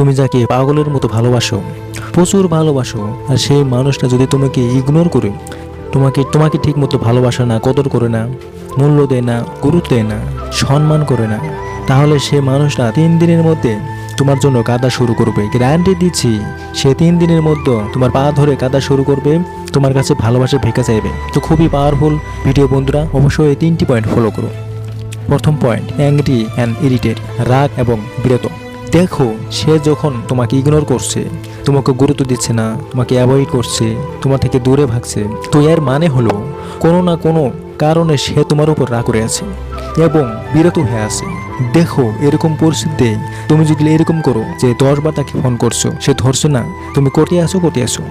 তুমি যাকে পাগলের মতো ভালোবাসো, প্রচুর ভালোবাসো, আর সেই মানুষটা যদি তোমাকে ইগনোর করে, তোমাকে তোমাকে ঠিক মতো ভালোবাসে না, কদর করে না, মূল্য দেয় না, গুরুত্ব দেয় না, সম্মান করে না, তাহলে সে মানুষটা তিন দিনের মধ্যে তোমার জন্য কাদা শুরু করবে। গ্যারান্টি দিচ্ছি, সে তিন দিনের মধ্যে তোমার পা ধরে কাদা শুরু করবে, তোমার কাছে ভালোবাসা ভেঙে চাইবে। তো খুবই পাওয়ারফুল ভিডিও বন্ধুরা, অবশ্যই এই তিনটি পয়েন্ট ফলো করো। প্রথম পয়েন্ট অ্যাংরি অ্যান্ড ইরিটেট রাগ এবং বিরত দেখো, সে যখন তোমাকে ইগনোর করছে, তোমাকে গুরুত্ব দিচ্ছে না, তোমাকে অ্যাভয়েড করছে, তোমার থেকে দূরে ভাগছে, তো এর মানে হলো, কোনো না কোনো কারণে সে তোমার উপর রাগ করে আছে এবং বিরত হয়ে আছে। দেখো, এরকম পরিস্থিতিতে তুমি যদি এরকম করো যে দশবার তাকে ফোন করছ, সে ধরছে না, তুমি কোটে আসো কোটে আসো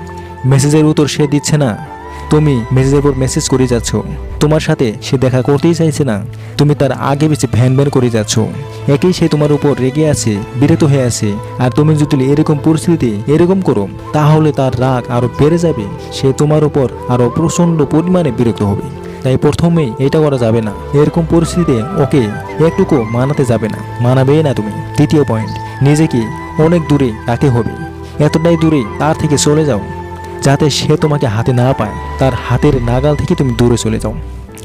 মেসেজের উত্তর সে দিচ্ছে না। তুমি মেসেজের পর মেসেজ করে যাচ্ছ। তোমার সাথে সে দেখা করতেই চাইছে না। তুমি তার আগে বেশি ভ্যান ভ্যান করে যাচ্ছ। একেই সে তোমার উপর রেগে আছে বিরত হয়ে আছে। আর তুমি যদি এরকম পরিস্থিতিতে এরকম করো, তাহলে তার রাগ আরও বেড়ে যাবে। সে তোমার উপর আরও প্রচণ্ড পরিমাণে বিরক্ত হবে। তাই প্রথমেই এটা করা যাবে না। এরকম পরিস্থিতিতে ওকে একটুকু মানাতে যাবে না। মানাবেই না তুমি। তৃতীয় পয়েন্ট নিজেকে অনেক দূরে রাখতে হবে। এতটাই দূরে তার থেকে চলে যাও। যাতে সে তোমাকে হাতে না পায়, তার হাতের নাগাল থেকে তুমি দূরে চলে যাও।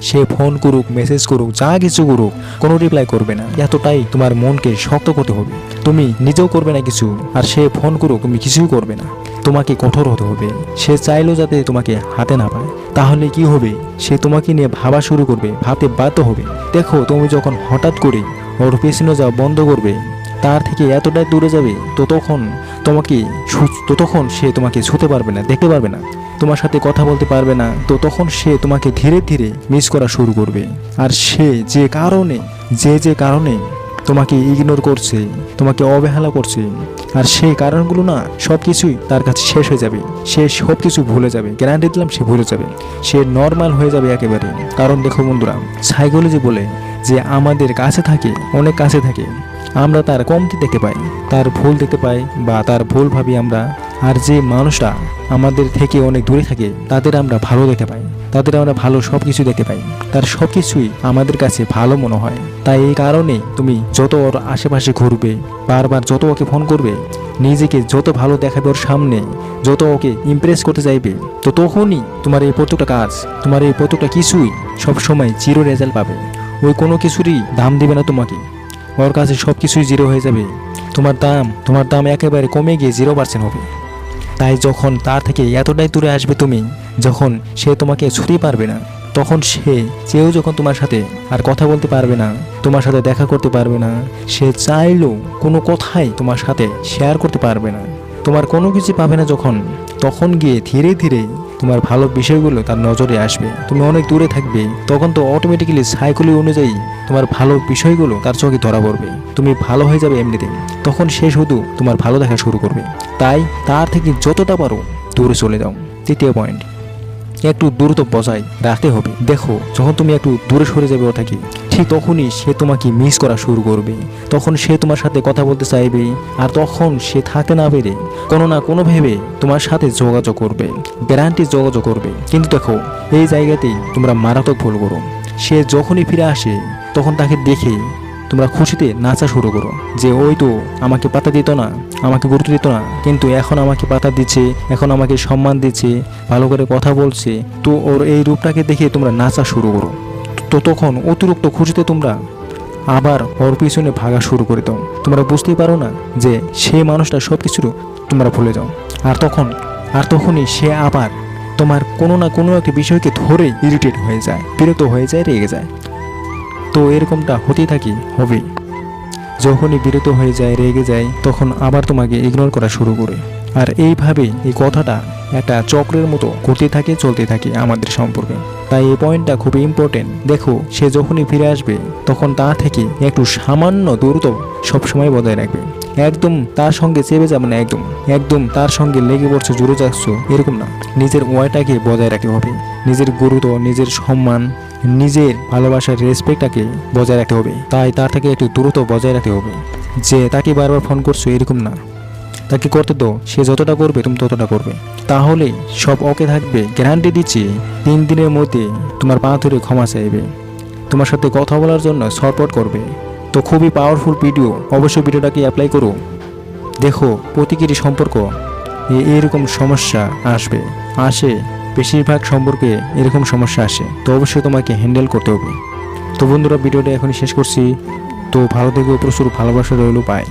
সে ফোন করুক, মেসেজ করুক, যা কিছু করুক, কোনো রিপ্লাই করবে না। এতটাই তোমার মনকে শক্ত করতে হবে। তুমি নিজেও করবে না কিছু, আর সে ফোন করুক, তুমি কিছুই করবে না। তোমাকে কঠোর হতে হবে। সে চাইলেও যাতে তোমাকে হাতে না পায়। তাহলে কি হবে? সে তোমাকে নিয়ে ভাবা শুরু করবে, ভাবতে বাধ্য হবে। দেখো, তুমি যখন হঠাৎ করে ওর পেছনে যাওয়া বন্ধ করবে তার থেকে এতটাই দূরে যাবে, তো তখন তোমাকে ছু- তো তখন সে তোমাকে ছুতে পারবে না, দেখতে পারবে না। তোমার সাথে কথা বলতে পারবে না, তো তখন সে তোমাকে ধীরে ধীরে মিস করা শুরু করবে। আর সে যে কারণে, যে যে কারণে তোমাকে ইগনোর করছে, তোমাকে অবহেলা করছে, আর সেই কারণগুলো না সব কিছুই তার কাছে শেষ হয়ে যাবে। সে সব কিছু ভুলে যাবে গ্যারান্টি দিলাম সে ভুলে যাবে। সে নর্মাল হয়ে যাবে একেবারে। কারণ দেখো বন্ধুরা সাইকোলজি বলে যে আমাদের কাছে থাকে, অনেক কাছে থাকে। আমরা তার কমতি দেখতে পাই, তার ভুল দেখতে পাই বা তার ভুল ভাবি আমরা। আর যে মানুষটা আমাদের থেকে অনেক দূরে থাকে, তাদের আমরা ভালো দেখতে পাই, তাদের আমরা ভালো সব কিছু দেখতে পাই। তার সব কিছুই আমাদের কাছে ভালো মনে হয়। তাই এই কারণে তুমি যত ওর আশেপাশে ঘুরবে, বারবার যত ওকে ফোন করবে, নিজেকে যত ভালো দেখাবে ওর সামনে, যত ওকে ইমপ্রেস করতে চাইবে, তো তখনই তোমার এই প্রত্যেকটা কাজ, তোমার এই প্রত্যেকটা কিছুই সবসময় জিরো রেজাল্ট পাবে। ওই কোনো কিছুরই দাম দিবে না তোমাকে। ওর কাছে সব কিছুই জিরো হয়ে যাবে। তোমার দাম তোমার দাম একেবারে কমে গিয়ে জিরো পার্সেন্ট হবে। তাই যখন তার থেকে এতটাই দূরে আসবে তুমি, যখন সে তোমাকে ছুটি পারবে না, তখন সে চেয়েও যখন তোমার সাথে আর কথা বলতে পারবে না, তোমার সাথে দেখা করতে পারবে না, সে চাইলেও কোনো কথাই তোমার সাথে শেয়ার করতে পারবে না। তোমার কোনো কিছু পাবে না যখন, তখন গিয়ে ধীরে ধীরে তোমার ভালো বিষয়গুলো তার নজরে আসবে। তুমি অনেক দূরে থাকবে। তখন তো অটোমেটিক্যালি সাইকোলি অনুযায়ী তোমার ভালো বিষয়গুলো তার চোখে ধরা পড়বে। তুমি ভালো হয়ে যাবে এমনিতে তখন সে শুধু তোমার ভালো দেখা শুরু করবে। তাই তার থেকে যতটা পারো দূরে চলে যাও। তৃতীয় পয়েন্ট একটু দূরত্ব বজায় রাখতে হবে। দেখো, যখন তুমি একটু দূরে সরে যাবে থাকি ঠিক তখনই সে তোমাকে মিস করা শুরু করবে। তখন সে তোমার সাথে কথা বলতে চাইবে আর তখন সে থাকতে না পেরে কোনো না কোনো ভেবে তোমার সাথে যোগাযোগ করবে, গ্যারান্টি যোগাযোগ করবে। কিন্তু দেখো, এই জায়গাতেই তোমরা মারাত্মক ভুল করো। সে যখনই ফিরে আসে, তখন তাকে দেখে তোমরা খুশিতে নাচা শুরু করো। যে, ওই তো, আমাকে পাতা দিত না, আমাকে গুরুত্ব দিত না, কিন্তু এখন আমাকে পাতা দিচ্ছে, এখন আমাকে সম্মান দিচ্ছে, ভালো করে কথা বলছে। তো ওর এই রূপটাকে দেখে তোমরা নাচা শুরু করো। তো তখন অতিরিক্ত খুশিতে তোমরা আবার ওর পিছনে ভাগা শুরু করে দাও। তোমরা বুঝতেই পারো না যে সেই মানুষটা সব কিছু তোমরা ভুলে যাও। আর তখন, আর তখনই সে আবার তোমার কোনো না কোনো একটা বিষয়কে ধরে ইরিটেট হয়ে যায়, বিরক্ত হয়ে যায়, রেগে যায়। তো এরকমটা হতেই থাকি হবে যখনই বিরত হয়ে যায়, রেগে যায়, তখন আবার তোমাকে ইগনোর করা শুরু করে। আর এইভাবে এই কথাটা একটা চক্রের মতো ঘুরতে থাকে, চলতে থাকে আমাদের সম্পর্কে। তাই এই পয়েন্টটা খুবই ইম্পর্টেন্ট দেখো, সে যখনই ফিরে আসবে, তখন তা থেকে একটু সামান্য দূরত্ব সবসময় বজায় রাখবে। একদম তার সঙ্গে চেপে যাবে না একদম একদম তার সঙ্গে লেগে পড়ছে, জুড়ে যাচ্ছ, এরকম না। নিজের ওয়াইটাকে বজায় রাখতে হবে, নিজের গুরুত্ব, নিজের সম্মান, নিজের ভালোবাসার রেসপেক্টটাকে বজায় রাখতে হবে। তাই তার থেকে একটু দূরত্ব বজায় রাখতে হবে। যে তাকে বারবার ফোন করছ, এরকম না। তাকে করতে দাও, সে যতটা করবে, তুমি ততটা করবে। তাহলে সব ওকে থাকবে গ্যারান্টি দিচ্ছি, তিন দিনের মধ্যে তোমার পা ধরে ক্ষমা চাইবে। তোমার সাথে কথা বলার জন্য সাপোর্ট করবে। তো খুবই পাওয়ারফুল ভিডিও অবশ্যই ভিডিওটাকে অ্যাপ্লাই করো? দেখো প্রতিকৃতি সম্পর্ক। এরকম সমস্যা আসবে। আসে, বেশিরভাগ সম্পর্কে এরকম সমস্যা আসে। তো অবশ্যই তোমাকে হ্যান্ডেল করতে হবে। তো বন্ধুরা ভিডিওটা এখন শেষ করছি। তো ভালো থেকে, প্রচুর ভালোবাসা রইল পায়